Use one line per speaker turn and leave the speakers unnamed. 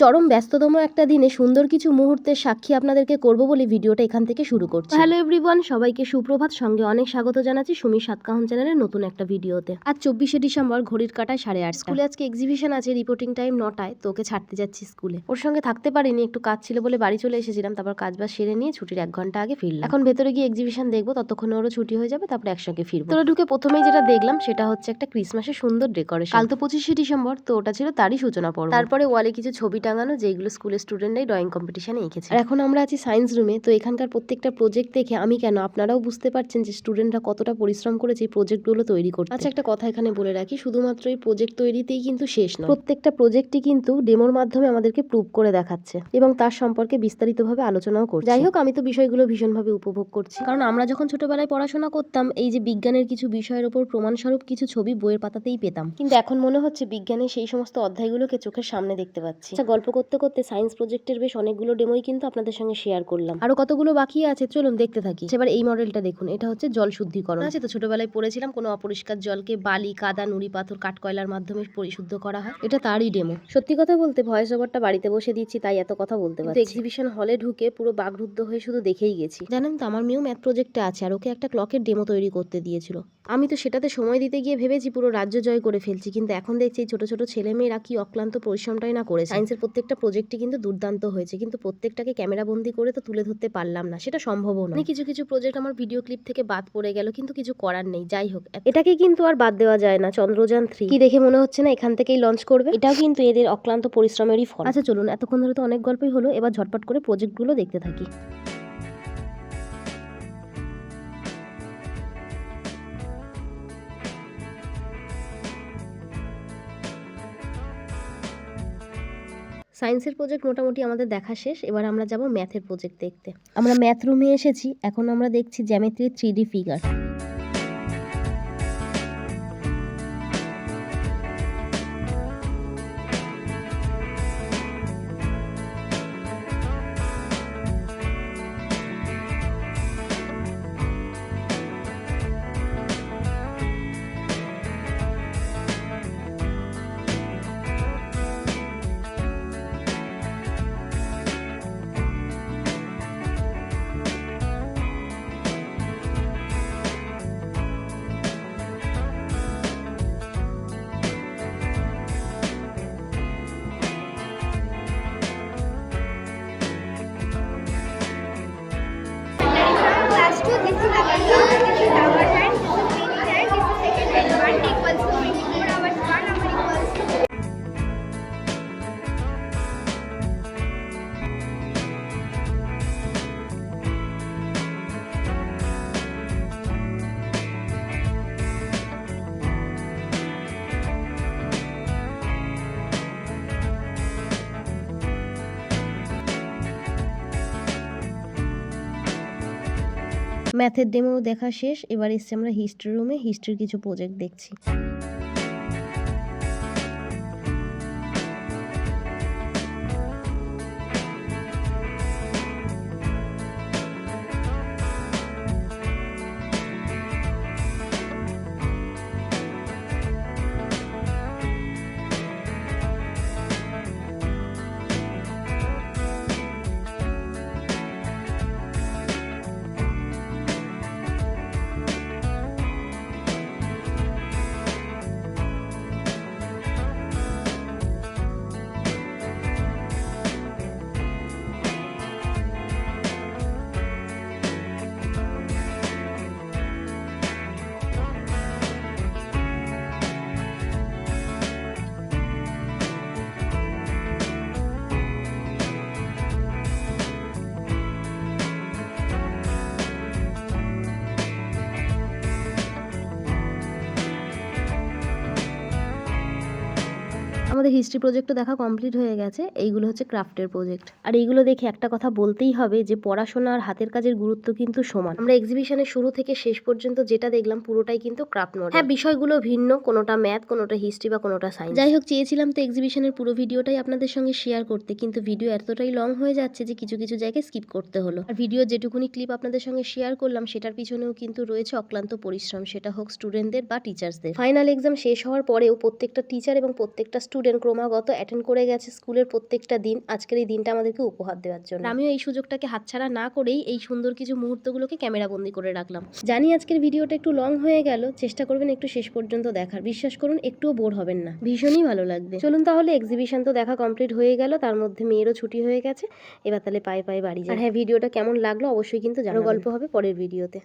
চরম ব্যস্ততম একটা দিনে সুন্দর কিছু মুহূর্তের সাক্ষী আপনাদেরকে করব বলে ভিডিওটা এখান থেকে শুরু করছি। হ্যালো এভরিওয়ান সবাইকে সুপ্রভাত। সঙ্গে অনেক স্বাগত জানাচ্ছি সুমির সাতকাহন চ্যানেলের নতুন একটা ভিডিওতে। আজ চব্বিশে ডিসেম্বর ঘড়ির কাটায় সাড়ে আট স্কুলে আজকে এক্সিবিশন আছে রিপোর্টিং টাইম নটায় তো ওকে ছাড়তে যাচ্ছি স্কুলে। ওর সঙ্গে থাকতে পারিনি একটু কাজ ছিল বলে বাড়ি চলে এসেছিলাম তারপর কাজ বাজ সেরে নিয়ে ছুটির এক ঘণ্টা আগে ফিরলাম। এখন ভেতরে গিয়ে এক্সিবিশন দেখব ততক্ষণে ওরও ছুটি হয়ে যাবে তারপর একসঙ্গে ফিরবো। তোরা ঢুকে প্রথমেই যেটা দেখলাম সেটা হচ্ছে একটা ক্রিসমাসের সুন্দর ডেকোরেশন কাল তো পঁচিশে ডিসেম্বর তো ওটা ছিল তারই সূচনা পর্ব। তারপরে ওয়ালে কিছু ছবি টাঙানো যেগুলো স্কুলের স্টুডেন্টরাই ড্রয়িং কম্পিটিশনে এঁকেছে। আর এখন আমরা আছি সায়েন্স রুমে তো এখানকার প্রত্যেকটা প্রজেক্ট দেখে আমি কেন? আপনারাও বুঝতে পারছেন যে স্টুডেন্টরা কতটা পরিশ্রম করেছে এই প্রজেক্টগুলো তৈরি করতে। আচ্ছা একটা কথা এখানে বলে রাখি শুধুমাত্র এই প্রজেক্ট তৈরিতেই কিন্তু শেষ নয়। প্রত্যেকটা প্রজেক্টই কিন্তু ডেমোর মাধ্যমে আমাদেরকে প্রুভ করে দেখাচ্ছে এবং তার সম্পর্কে বিস্তারিতভাবে আলোচনাও করছে। যাই হোক আমি তো বিষয়গুলো ভীষণভাবে উপভোগ করছি। কারণ আমরা যখন ছোটবেলায় পড়াশোনা করতাম এই যে বিজ্ঞানের কিছু বিষয়ের ওপর প্রমাণস্বরূপ কিছু ছবি বইয়ের পাতাতেই পেতাম। কিন্তু এখন মনে হচ্ছে বিজ্ঞানের সেই সমস্ত অধ্যায়গুলোকে চোখের সামনে দেখতে পাচ্ছি। আচ্ছা গল্প করতে করতে সায়েন্স প্রজেক্টের বেশ অনেকগুলো ডেমোই কিন্তু আপনাদের সঙ্গে শেয়ার করলাম। আরও কতগুলো বাকি আছে চলুন দেখতে থাকি। এবার এই মডেলটা দেখুন এটা হচ্ছে জল শুদ্ধিকরণ। আছে তো ছোটবেলায় পড়েছিলাম কোনো অপরিষ্কার জলকে বালি কাদা নুড়ি পাথর কাঠকয়লার মাধ্যমে পরিশুদ্ধ করা হয়। এটা তারই ডেমো সত্যি কথা বলতে ভয়েস ওভারটা বাড়িতে বসে দিচ্ছি তাই এত কথা বলতে পারছি এক্সিবিশন হলে ঢুকে পুরো বাগরুদ্ধ হয়ে শুধু দেখেই গেছি। জানেন তো আমার মেয়েও ম্যাথ প্রজেক্টে আছে আর ওকে একটা ক্লকের ডেমো তৈরি করতে দিয়েছিল। আমি তো সেটাতে সময় দিতে গিয়ে ভেবেছি পুরো রাজ্য জয় করে ফেলছি, কিন্তু এখন দেখছি এই ছোট ছোট ছেলেমেয়েরা কি অক্লান্ত পরিশ্রমটাই না করে সায়েন্সের প্রত্যেকটা প্রজেক্টই কিন্তু দুর্দান্ত হয়েছে, কিন্তু প্রত্যেকটাকে ক্যামেরা বন্দি করে তো তুলে ধরতে পারলাম না, সেটা সম্ভবও নয়। কিছু কিছু প্রজেক্ট আমার ভিডিও ক্লিপ থেকে বাদ পড়ে গেল, কিন্তু কিছু করার নেই, যাই হোক। এটাকে কিন্তু আর বাদ দেওয়া যায় না, চন্দ্রযান থ্রি কি দেখে মনে হচ্ছে না এখান থেকেই লঞ্চ করবে? এটাও কিন্তু এদের অক্লান্ত পরিশ্রমেরই ফল। আচ্ছা চলুন, এতক্ষণ ধরে তো অনেক গল্পই হলো, এবার ঝটপট করে প্রজেক্টগুলো দেখতে থাকি। সায়েন্সের প্রজেক্ট মোটামুটি আমাদের দেখা শেষ। এবার আমরা যাব ম্যাথের প্রজেক্ট দেখতে। আমরা ম্যাথ রুমে এসেছি, এখন আমরা দেখছি জ্যামেট্রির থ্রি ফিগার। ম্যাথের ডেমো দেখা শেষ। এবার এসছে আমরা হিস্ট্রি রুমে হিস্ট্রির কিছু প্রজেক্ট দেখছি। আমাদের হিস্ট্রি প্রজেক্টও দেখা কমপ্লিট হয়ে গেছে। এইগুলো হচ্ছে ক্রাফটের প্রজেক্ট আর এইগুলো দেখে একটা কথা বলতেই হবে যে পড়াশোনা আর হাতের কাজের গুরুত্ব কিন্তু সমান। আমরা এক্সিবিশনের শুরু থেকে শেষ পর্যন্ত যেটা দেখলাম, পুরোটাই কিন্তু ক্রাফট নোট হ্যাঁ বিষয়গুলো ভিন্ন, কোনোটা ম্যাথ কোনোটা হিস্ট্রি বা কোনোটা সায়েন্স যাই হোক, চেয়েছিলাম তো এক্সিবিশনের পুরো ভিডিওটাই আপনাদের সঙ্গে শেয়ার করতে, কিন্তু ভিডিও এতটাই লং হয়ে যাচ্ছে যে, কিছু কিছু জায়গায় স্কিপ করতে হলো। আর ভিডিও যেটুকুনি ক্লিপ আপনাদের সঙ্গে শেয়ার করলাম, সেটার পিছনেও কিন্তু রয়েছে অক্লান্ত পরিশ্রম। সেটা হোক স্টুডেন্টদের বা টিচার্সদের ফাইনাল এক্সাম শেষ হওয়ার পরেও প্রত্যেকটা টিচার এবং প্রত্যেকটা স্টুডেন্ট স্টুডেন্ট ক্রমাগত অ্যাটেন্ড করে গেছে স্কুলের প্রত্যেকটা দিন। আজকের এই দিনটা আমাদেরকে উপহার দেওয়ার জন্য। আমিও এই সুযোগটাকে হাতছাড়া না করেই এই সুন্দর কিছু মুহূর্তগুলোকে ক্যামেরা বন্দি করে রাখলাম। জানি আজকের ভিডিওটা একটু লং হয়ে গেল চেষ্টা করবেন একটু শেষ পর্যন্ত দেখার। বিশ্বাস করুন একটুও বোর হবেন না। ভীষণই ভালো লাগবে। চলুন তাহলে এক্সিবিশন তো দেখা কমপ্লিট হয়ে গেল তার মধ্যে মেয়েরও ছুটি হয়ে গেছে। এবার তাহলে পায়ে পায়ে বাড়ি যাই। আর হ্যাঁ ভিডিওটা কেমন লাগল অবশ্যই কিন্তু জানো গল্প হবে পরের ভিডিওতে